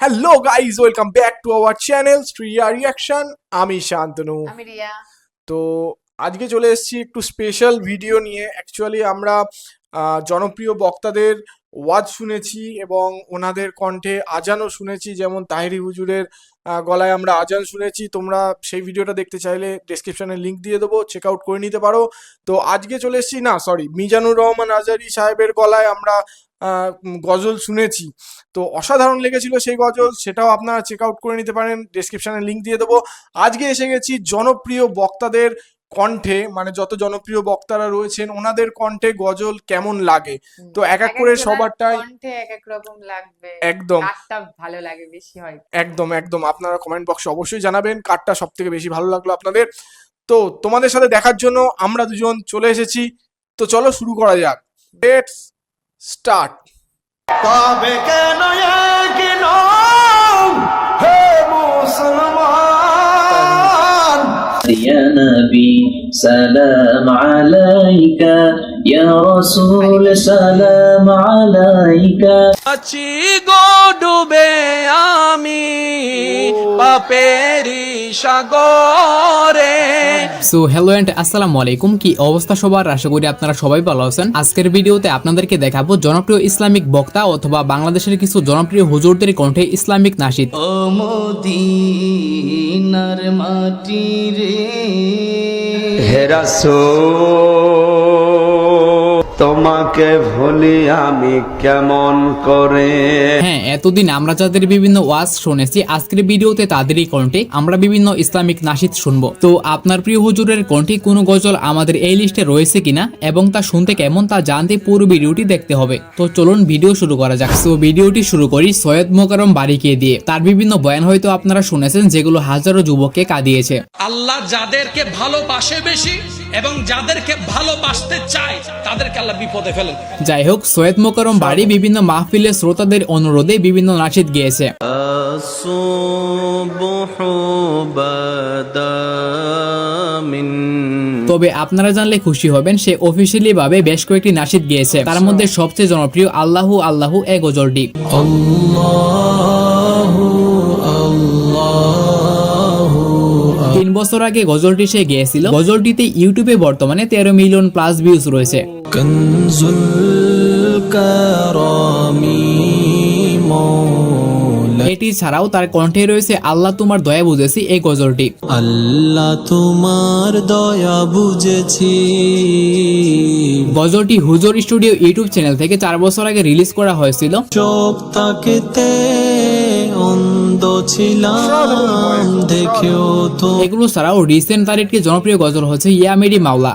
Hello guys welcome back to our channel স্ট্রিয়া reaction আমি শান্তনু। আমি রিয়া। তো আজকে চলে এসেছি একটু স্পেশাল ভিডিও নিয়ে। অ্যাকচুয়ালি আমরা জনপ্রিয় বক্তাদের ওয়াজ শুনেছি এবং ওনাদের কণ্ঠে আজানও শুনেছি যেমন তাহিরি হুজুরের গলায় আমরা আজান শুনেছি। তোমরা সেই ভিডিওটা দেখতে চাইলে ডেসক্রিপশনে লিঙ্ক দিয়ে দেবো চেক আউট করে নিতে পারো। তো আজকে চলে এসেছি না সরি মিজানুর রহমান আজারি সাহেবের গলায় আমরা গজল শুনেছি। তো অসাধারণ লেগেছিল সেই গজল সেটাও আপনারা চেক আউট করে নিতে পারেন ডেসক্রিপশনে লিংক দিয়ে দেবো। আজকে এসে গেছি জনপ্রিয় বক্তাদের কণ্ঠে মানে যত জনপ্রিয় বক্তারা রয়েছেন ওনাদের কণ্ঠে গজল কেমন লাগে? তো এক এক করে সবারটাই কণ্ঠে এক এক রকম লাগবে। একদম। ভালো লাগে বেশি হয়। একদম একদম। আপনারা কমেন্ট বক্সে অবশ্যই জানাবেন কারটা সব থেকে বেশি ভালো লাগল আপনাদের। তো তোমাদের সাথে দেখার জন্য আমরা দুজন চলে এসেছি। তো চলো শুরু করা যাক। Let's start. তবে কেন হে মুসলমান! يا نبي سلام عليك يا رسول سلام عليك আছি গো ডুবে আমি পাপেরি সাগরে সো হ্যালো এন্ড আসসালামু আলাইকুম কি অবস্থা সবার আশা করি আপনারা সবাই ভালো আছেন আজকের ভিডিওতে আপনাদেরকে দেখাবো জনপ্রিয় ইসলামিক বক্তা অথবা বাংলাদেশের কিছু জনপ্রিয় হুজুরদের কণ্ঠে ইসলামিক নাশিদ ও মদিনার মাটি রে হেরাসো তোমাকে ভুলি আমি কেমন করে? হ্যাঁ এতদিন আমরা যাদের বিভিন্ন ওয়াজ শুনেছি আজকের ভিডিওতে তাদেরই কণ্ঠে আমরা বিভিন্ন ইসলামিক নাশিদ শুনব। তো আপনার প্রিয় হুজুরের কণ্ঠে কোনো গজল আমাদের এই লিস্টে রয়েছে কিনা এবং তা শুনতে কেমন তা জানতে পুরো ভিডিওটি দেখতে হবে। তো চলুন ভিডিও শুরু করা যাক। তো ভিডিওটি শুরু করি সৈয়দ মোকারম বাড়িকে দিয়ে। তার বিভিন্ন বয়ান হয়তো আপনারা শুনেছেন যেগুলো হাজারো যুবককে কাঁদিয়েছে। আল্লাহ যাদেরকে ভালোবাসে বেশি এবং যাদেরকে ভালোবাসতে চায় তাদেরকে আল্লাহ বিপদে ফেলেন। যাই হোক সৈয়দ মোকরম বাড়ি বিভিন্ন মাহফিলে শ্রোতাদের অনুরোধে বিভিন্ন নাচিত গিয়েছে। তবে আপনারা জানলে খুশি হবেন সে অফিসিয়ালি ভাবে বেশ কয়েকটি নাসিদ গিয়েছে। তার মধ্যে সবচেয়ে জনপ্রিয় আল্লাহু আল্লাহু এ গজলটি। আল্লাহু তিন বছর আগে গজলটি সে গিয়েছিল। গজলটিতে ইউটিউবে বর্তমানে তেরো মিলিয়ন প্লাস ভিউজ রয়েছে। এটি ছাড়াও তার কণ্ঠে রয়েছে আল্লাহ তোমার দয়া বুঝেছি এই গজলটি। আল্লাহ তোমার দয়া বুঝেছি। গজলটি হুজুর স্টুডিও ইউটিউব চ্যানেল থেকে চার বছর আগে রিলিজ করা হয়েছিল। চোখ তাকে এগুলো ছাড়াও রিসেন্ট তার একটি জনপ্রিয় গজল হচ্ছে ইয়ামেরি মাওলা।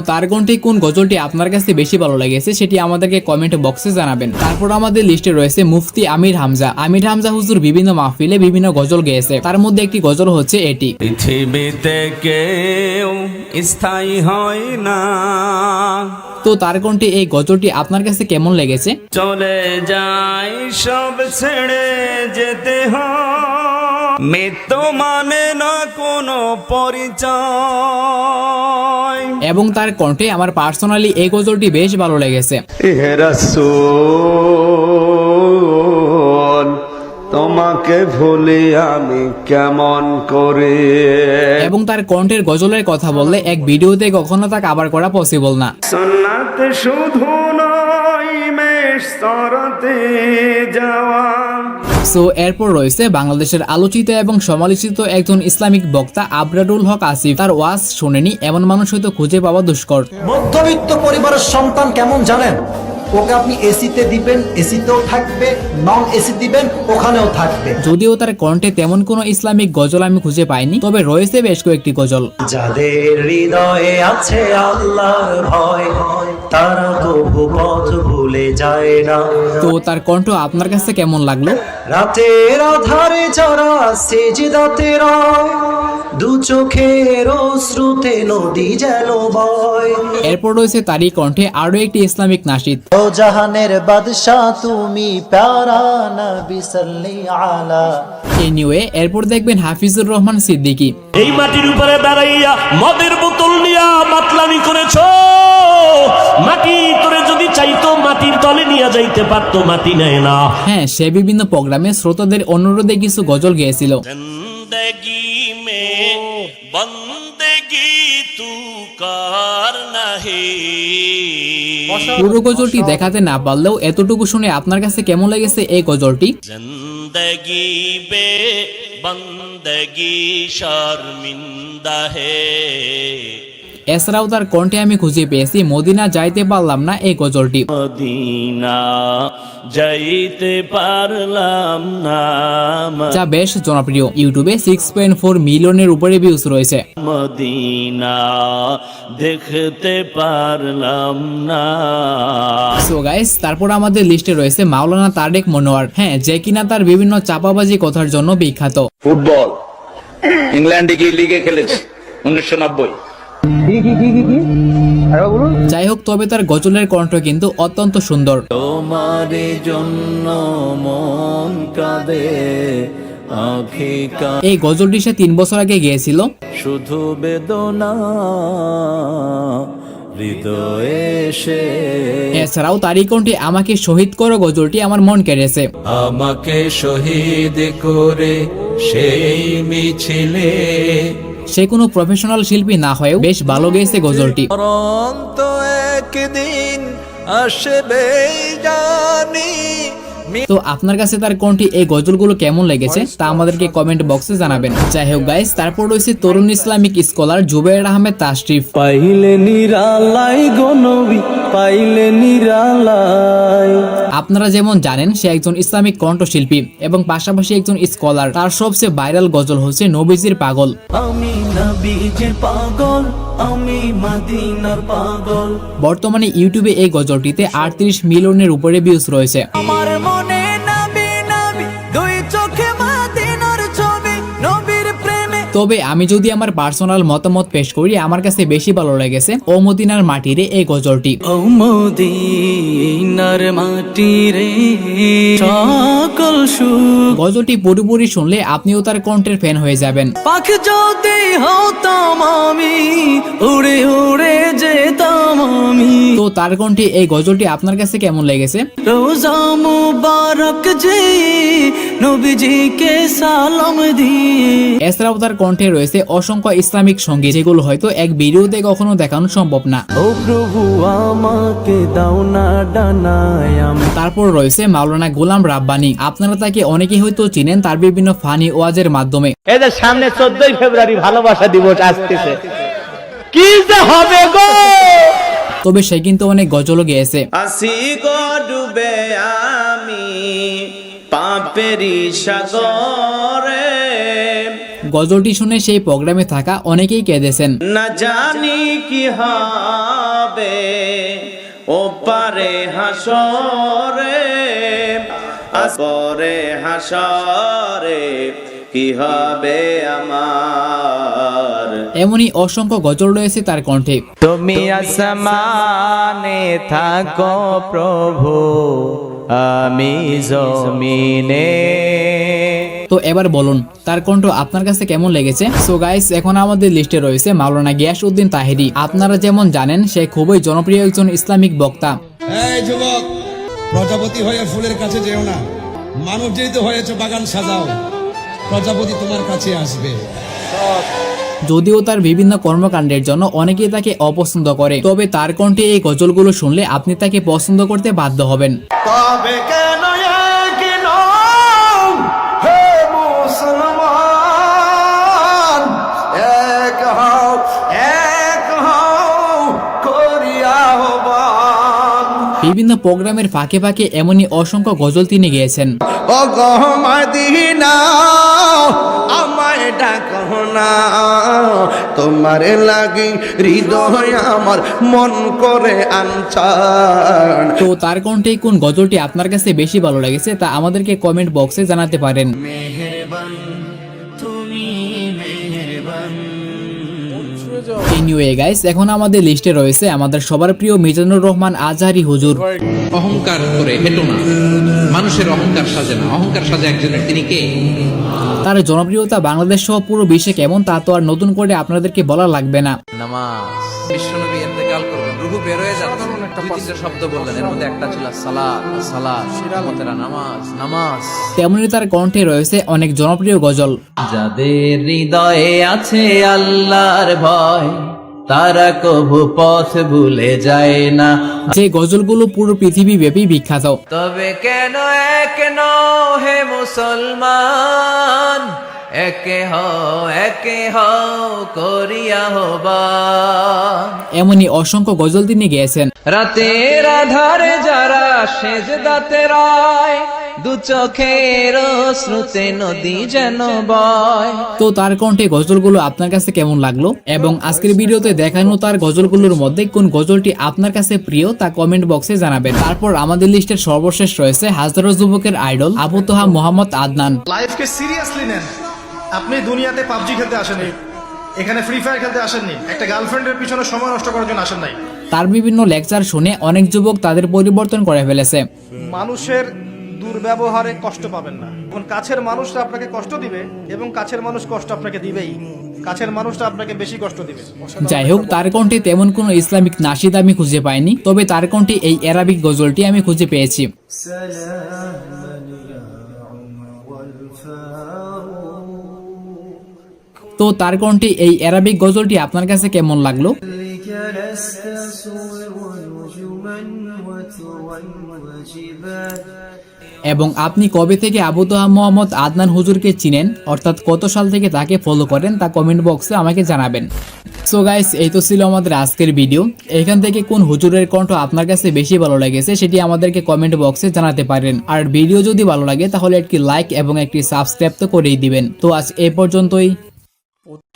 তার কণ্ঠে কোন গজলটি আপনার কাছে বেশি ভালো লেগেছে সেটি আমাদেরকে কমেন্ট বক্সে জানাবেন। তারপর আমাদের লিস্টে রয়েছে মুফতি আমির হামজা। আমির হামজা হুজুর বিভিন্ন মাহফিলে বিভিন্ন গজল গেয়েছে। তার মধ্যে একটি গজল হচ্ছে এটি। পৃথিবীতে কেউ স্থায়ী হয় না। তো তার কণ্ঠে এই গজলটি আপনার কাছে কেমন লেগেছে? চলে যাই সব ছেড়ে যেতে হয় মৃত্যু মানে না কোনো পরিচয়। এবং তার কণ্ঠে আমার পার্সোনালি এই গজলটি বেশ ভালো লেগেছে। তোমাকে ভুলে আমি কেমন করে? এবং তার কণ্ঠের গজলের কথা বললে এক ভিডিওতে কখনো তা কাবার করা পসিবল না। শুধু যাওয়া। সো এরপর রয়েছে বাংলাদেশের আলোচিত এবং সমালোচিত একজন ইসলামিক বক্তা আবরারুল হক আসিফ। তার ওয়াজ শোনেনি এমন মানুষ হয়তো খুঁজে পাওয়া দুষ্কর। মধ্যবিত্ত পরিবারের সন্তান কেমন জানেন? ওকে আপনি এসিতে দিবেন এসিতেও থাকবে নন এসি দিবেন ওখানেও থাকবে। যদিও তার কণ্ঠে তেমন কোনো ইসলামিক গজল আমি খুঁজে পাইনি তবে রয়েছে বেশ কয়েকটি গজল। যাদের হৃদয়ে আছে আল্লাহর ভয় তারা পথ ভুলে যায় না। তো তার কণ্ঠ আপনার কাছে কেমন লাগল? রাতের আধারে যারা সেজদাতে রয় দু চোখের শ্রুতে নদী যেন বয়। এরপর রয়েছে তারই কণ্ঠে আরও একটি ইসলামিক নাশিদ ও জাহানের বাদশাহ তুমি প্যারা নবী সাল্লি আলা। এনিওয়ে এরপর দেখবেন হাফিজুর রহমান সিদ্দিকী। এই মাটির উপরে দাঁড়াইয়া মদের বোতল নিয়া মাতলামি করেছ? মাটি তোরে যদি চাইতো নিয়ে যাইতে পারতো মাটি নেয় না। হ্যাঁ সে বিভিন্ন প্রোগ্রামে শ্রোতাদের অনুরোধে কিছু গজল গেয়েছিল। জিন্দগি মে বন্দগি তু কার নাহি? পুরো গজলটি দেখাতে না পারলেও এতটুকু শুনে আপনার কাছে কেমন লেগেছে এই গজলটি? জিন্দগি বে বন্দগি শর্মিন্দা হে। এছাড়াও তার কণ্ঠে আমি খুঁজে পেয়েছি মদিনা যাইতে পারলাম না এই গজলটি। যাইতে পারলাম না। যা বেশ জনপ্রিয়। ইউটিউবে সিক্স পয়েন্ট ফোর মিলিয়নের উপরে ভিউজ রয়েছে। মদিনা দেখতে পারলাম না। সো গাইস তারপর আমাদের লিস্টে রয়েছে মাওলানা তারেক মনোয়ার। হ্যাঁ যে কিনা তার বিভিন্ন চাপাবাজি কথার জন্য বিখ্যাত। ফুটবল। ইংল্যান্ডে গিয়ে লিগে খেলেছে উনিশশো নব্বই। যাই হোক তবে তার গজলের কণ্ঠ কিন্তু অত্যন্ত সুন্দর। তোমার জন্য মন কাঁদে এই গজলটি সে তিন বছর আগে গিয়েছিল। শুধু বেদনা এছাড়াও তারই কণ্ঠে আমাকে শহীদ করো গজলটি আমার মন কেড়েছে। আমাকে শহীদ করে সেই মিছিলে সে কোনো প্রফেশনাল শিল্পী না হয়েও বেশ ভালো গেয়েছে গজলটি। একদিন আসবে জানি তো আপনার কাছে তার কোনটি এই গজলগুলো কেমন লেগেছে তা আমাদেরকে কমেন্ট বক্সে জানাবেন। যাই হোক গাইস তারপর রয়েছে তরুণ ইসলামিক স্কলার জুবের আহমেদ তাশরিফ। পাইলে নিরালাই গনবি পাইলে নিরালাই। আপনারা যেমন জানেন সে একজন ইসলামিক কণ্ঠশিল্পী এবং পাশাপাশি একজন স্কলার তার সবচেয়ে ভাইরাল গজল হচ্ছে নবীজির পাগল। আমি নবীজির পাগল আমি মদিনার পাগল। বর্তমানে ইউটিউবে এই গজলটিতে আটত্রিশ মিলিয়নের উপরে ভিউজ রয়েছে। আমার তবে আমি যদি আমার পার্সোনাল মতামত পেশ করি আমার কাছে বেশি ভালো লেগেছে ও মদিনার মাটিরে এই গজলটি। ও মদিনার মাটি রে সকল সুখ। গজলটি পুরোপুরি শুনলে আপনিও তার কণ্ঠের ফ্যান হয়ে যাবেন। পাখ যদি হতাম আমি উড়ে উড়ে যেতাম আমি। তো তার কণ্ঠে এই গজলটি আপনার কাছে কেমন লেগেছে? রোজা মুবারক যে নবীজিকে সালাম দিয়ে। এছাড়াও তার কণ্ঠে রয়েছে অসংখ্য ইসলামিক সংগীত যেগুলো হয়তো এক ভিডিওতে কখনো দেখানো সম্ভব না। ও প্রভু আমাকে দাও না ডানায় তারপর রয়েছে মাওলানা গোলাম রাব্বানি। আপনারা তাকে অনেকেই হয়তো চিনেন তার বিভিন্ন ফানি ওয়াজের মাধ্যমে। এদের সামনে চোদ্দই ফেব্রুয়ারি ভালোবাসা দিবস আসতেছে। কি যে হবে গো! তবে সে কিন্তু অনেক গজলও গেয়েছে। আসি গো ডুবে আমি পাপেরি সাগরে। গজলটি শুনে সেই প্রোগ্রামে থাকা অনেকেই কেঁদেছেন। না জানি কি হবে ও পারে হাসরে আসরে হাসরে কি হবে আমার? এমনই অসংখ্য গজল রয়েছে তার কণ্ঠে। তুমি আসমানে থাকো প্রভু আমি জমিনে। তো এবার বলুন তার কণ্ঠ আপনার কাছে কেমন লেগেছে? সো গাইস এখন আমাদের লিস্টে রয়েছে মাওলানা গিয়াসউদ্দিন তাহেরি। আপনারা যেমন জানেন সে খুবই জনপ্রিয় একজন ইসলামিক বক্তা। যুবক প্রজাপতি হয়ে ফুলের কাছে যেও না। মানব যেহেতু হয়েছে বাগান সাজাও। প্রজাপতি তোমার কাছে আসবে। যদিও তার বিভিন্ন কর্মকাণ্ডের জন্য অনেকেই তাকে অপছন্দ করে তবে তার কণ্ঠে এই গজলগুলো শুনলে আপনি তাকে পছন্দ করতে বাধ্য হবেন। তবে কেন বিভিন্ন প্রোগ্রামের ফাঁকে ফাঁকে এমনই অসংখ্য গজল তিনি গেয়েছেন। আমায় ডাকো না। তোমার লাগি হৃদয় আমার মন করে আনচান তো তার কণ্ঠে কোন গজলটি আপনার কাছে বেশি ভালো লেগেছে তা আমাদেরকে কমেন্ট বক্সে জানাতে পারেন। এনিওয়ে গাইস এখন আমাদের লিস্টে রয়েছে আমাদের সবার প্রিয় মিজানুর রহমান আজহারি হুজুর। অহংকার করে হেঁটো না। মানুষের অহংকার সাজে না। অহংকার সাজে একজনের। তিনি কে? তার জনপ্রিয়তা বাংলাদেশ সহ পুরো বিশ্বে কেমন তা তো আর নতুন করে আপনাদেরকে বলা লাগবে না। নামাজ। বিশ্বনবী ইন্তেকাল করবেন। রুহু বের যাচ্ছে। শব্দ বললেন। এর মধ্যে একটা ছিল সালাত সালাত উম্মতেরা নামাজ নামাজ। তেমনি তার কণ্ঠে রয়েছে অনেক জনপ্রিয় গজল। যাদের হৃদয়ে আছে আল্লাহর ভয় তারা কবু পথ ভুলে যায় না। যে গজলগুলো পুরো পৃথিবী ব্যাপী বিখ্যাত। তবে কেন এক নও হে মুসলমান? একে হও একে হও করিয়া হবান এমনই অসংখ্য গজল তিনি গেয়েছেন। রাতের আধারে যারা সেজ দাতে রায় দু চোখের শ্রুতে নদী যেন বয়। তো তার কণ্ঠে গজলগুলো আপনার কাছে কেমন লাগল? এবং আজকের ভিডিওতে দেখানো তার গজলগুলোর মধ্যে কোন গজলটি আপনার কাছে প্রিয় তা কমেন্ট বক্সে জানাবেন। তারপর আমাদের লিস্টের সর্বশেষ রয়েছে হাজারো যুবকের আইডল আবু তোহা মোহাম্মদ আদনান। লাইফকে সিরিয়াসলি নেন। আপনি দুনিয়াতে পাবজি খেলতে আসেননি। এখানে ফ্রি ফায়ার খেলতে আসেননি। একটা গার্লফ্রেন্ডের পিছনে সময় নষ্ট করার জন্য আসেন নাই। তার বিভিন্ন লেকচার শুনে অনেক যুবক তাদের পরিবর্তন করে ফেলেছে। মানুষের দুর্ব্যবহারে কষ্ট পাবেন না। এখন কাছের মানুষরা আপনাকে কষ্ট দিবে এবং কাছের মানুষ কষ্ট আপনাকে দিবেই। কাছের মানুষটা আপনাকে বেশি কষ্ট দিবে। যাই হোক, তার কণ্ঠে তেমন কোনো ইসলামিক নাসিদ আমি খুঁজে পাইনি, তবে তার কণ্ঠে এই অ্যারাবিক গজলটি আমি খুঁজে পেয়েছি। তো তার কণ্ঠে এই অ্যারাবিক গজলটি আপনার কাছে কেমন লাগল? এবং আপনি কবে থেকে আবু তোহা মোহাম্মদ আদনান হুজুরকে চিনেন, অর্থাৎ কত সাল থেকে তাকে ফলো করেন, তা কমেন্ট বক্সে আমাকে জানাবেন। সো গাইস এই তো ছিল আমাদের আজকের ভিডিও এখান থেকে কোন হুজুরের কণ্ঠ আপনার কাছে বেশি ভালো লেগেছে, সেটি আমাদেরকে কমেন্ট বক্সে জানাতে পারেন। আর ভিডিও যদি ভালো লাগে, তাহলে একটি লাইক এবং একটি সাবস্ক্রাইব তো করেই দিবেন। তো আজ এ পর্যন্তই।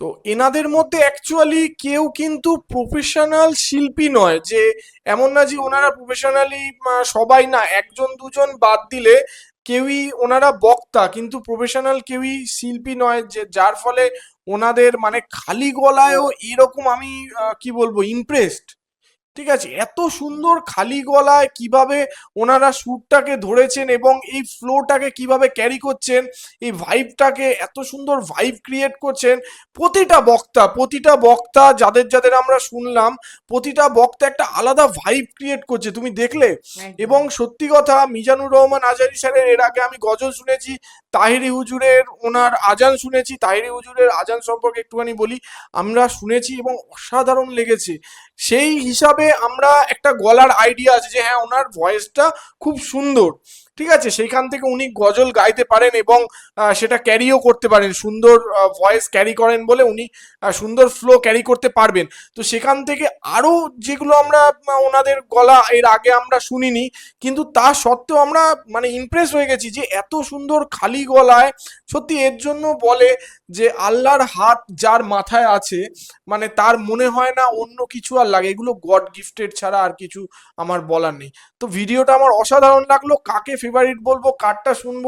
তো এনাদের মধ্যে অ্যাকচুয়ালি কেউ কিন্তু প্রফেশনাল শিল্পী নয়, যে এমন না যে ওনারা প্রফেশনালি সবাই না, একজন দুজন বাদ দিলে কেউই ওনারা বক্তা, কিন্তু প্রফেশনাল কেউই শিল্পী নয়, যে যার ফলে ওনাদের মানে খালি গলায়ও এরকম আমি কি বলব ইমপ্রেসড ঠিক আছে? এত সুন্দর খালি গলায় কীভাবে ওনারা সুরটাকে ধরেছেন এবং এই ফ্লোটাকে কীভাবে ক্যারি করছেন এই ভাইবটাকে এত সুন্দর ভাইব ক্রিয়েট করছেন প্রতিটা বক্তা প্রতিটা বক্তা যাদের যাদের আমরা শুনলাম প্রতিটা বক্তা একটা আলাদা ভাইব ক্রিয়েট করছে তুমি দেখলে? এবং সত্যি কথা মিজানুর রহমান আজারি স্যারের এর আগে আমি গজল শুনেছি তাহিরি হুজুরের ওনার আজান শুনেছি তাহিরি হুজুরের আজান সম্পর্কে একটুখানি বলি আমরা শুনেছি এবং অসাধারণ লেগেছে। সেই হিসাবে আমরা একটা গলার আইডিয়া আছে যে হ্যাঁ ওনার ভয়েসটা খুব সুন্দর। ঠিক আছে, সেইখান থেকে উনি গজল গাইতে পারেন এবং সেটা ক্যারিও করতে পারেন, সুন্দর ভয়েস ক্যারি করেন বলে উনি সুন্দর ফ্লো ক্যারি করতে পারবেন। তো সেখান থেকে আরও যেগুলো আমরা ওনাদের গলা এর আগে আমরা শুনিনি, কিন্তু তা সত্ত্বেও আমরা মানে ইমপ্রেস হয়ে গেছি যে এত সুন্দর খালি গলায় সত্যি এর জন্য বলে যে আল্লাহর হাত যার মাথায় আছে মানে তার মনে হয় না অন্য কিছু আর লাগে। এগুলো গড গিফটেড ছাড়া আর কিছু আমার বলার নেই। তো ভিডিওটা আমার অসাধারণ লাগল, কাকে ফেভারিট বলব কারটা শুনব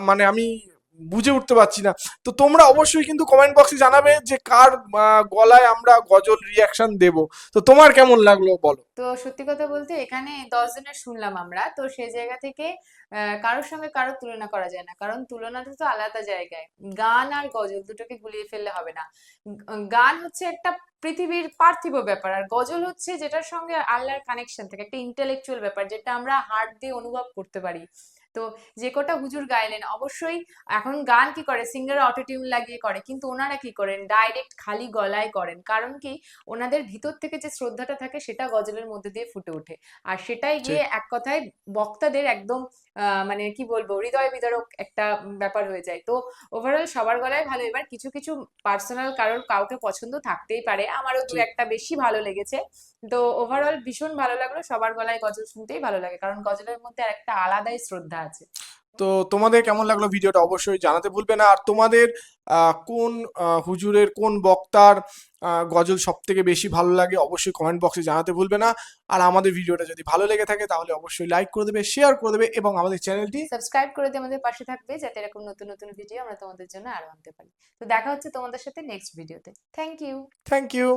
মানে আমি বুঝে উঠতে পারছি না। তো তোমরা অবশ্যই কিন্তু কমেন্ট বক্সে জানাবে যে কার গলায় আমরা গজল রিয়াকশন দেব। তো তোমার কেমন লাগল বলো? তো সত্যি কথা বলতে এখানে দশ জনের শুনলাম আমরা। তো সেই জায়গা থেকে কারোর সঙ্গে কারোর তুলনা করা যায় না। কারণ তুলনাটা তো আলাদা জায়গায়। গান আর গজল দুটোকে গুলিয়ে ফেললে হবে না। গান হচ্ছে একটা পৃথিবীর পার্থিব ব্যাপার। আর গজল হচ্ছে যেটার সঙ্গে আল্লাহর কানেকশন থাকে, একটা ইন্টেলেকচুয়াল ব্যাপার, যেটা আমরা হার্ট দিয়ে অনুভব করতে পারি। তো যে কটা হুজুর গাইলেন অবশ্যই এখন গান কি করে? সিঙ্গার অটোটিউন লাগিয়ে করে কিন্তু ওনারা কি করেন? ডাইরেক্ট খালি গলায় করেন। কারণ কি? ওনাদের ভিতর থেকে যে শ্রদ্ধাটা থাকে সেটা গজলের মধ্যে দিয়ে ফুটে ওঠে। আর সেটাই গিয়ে এক কথায় বক্তাদের একদম আহ, মানে কি বলব হৃদয় বিদারক একটা ব্যাপার হয়ে যায়। তো ওভারঅল সবার গলায় ভালো। এবার কিছু কিছু পার্সোনাল কারোর কাউকে পছন্দ থাকতেই পারে। আমারও দু একটা বেশি ভালো লেগেছে। তো ওভারঅল ভীষণ ভালো লাগল। সবার গলায় গজল শুনতেই ভালো লাগে। কারণ গজলের মধ্যে একটা আলাদাই শ্রদ্ধা আছে। তো তোমাদের কেমন লাগল ভিডিওটা অবশ্যই জানাতে ভুলবে না। আর তোমাদের কোন হুজুরের কোন বক্তার গজল সব থেকে বেশি ভালো লাগে অবশ্যই কমেন্ট বক্সে জানাতে ভুলবে না। আর আমাদের ভিডিওটা যদি ভালো লেগে থাকে তাহলে অবশ্যই লাইক করে দেবে শেয়ার করে দেবে এবং আমাদের চ্যানেলটি সাবস্ক্রাইব করে দিয়ে আমাদের পাশে থাকবে যাতে এরকম নতুন নতুন ভিডিও আমরা তোমাদের জন্য আরও আনতে পারি। তো দেখা হচ্ছে তোমাদের সাথে নেক্সট ভিডিওতে থ্যাংক ইউ থ্যাংক ইউ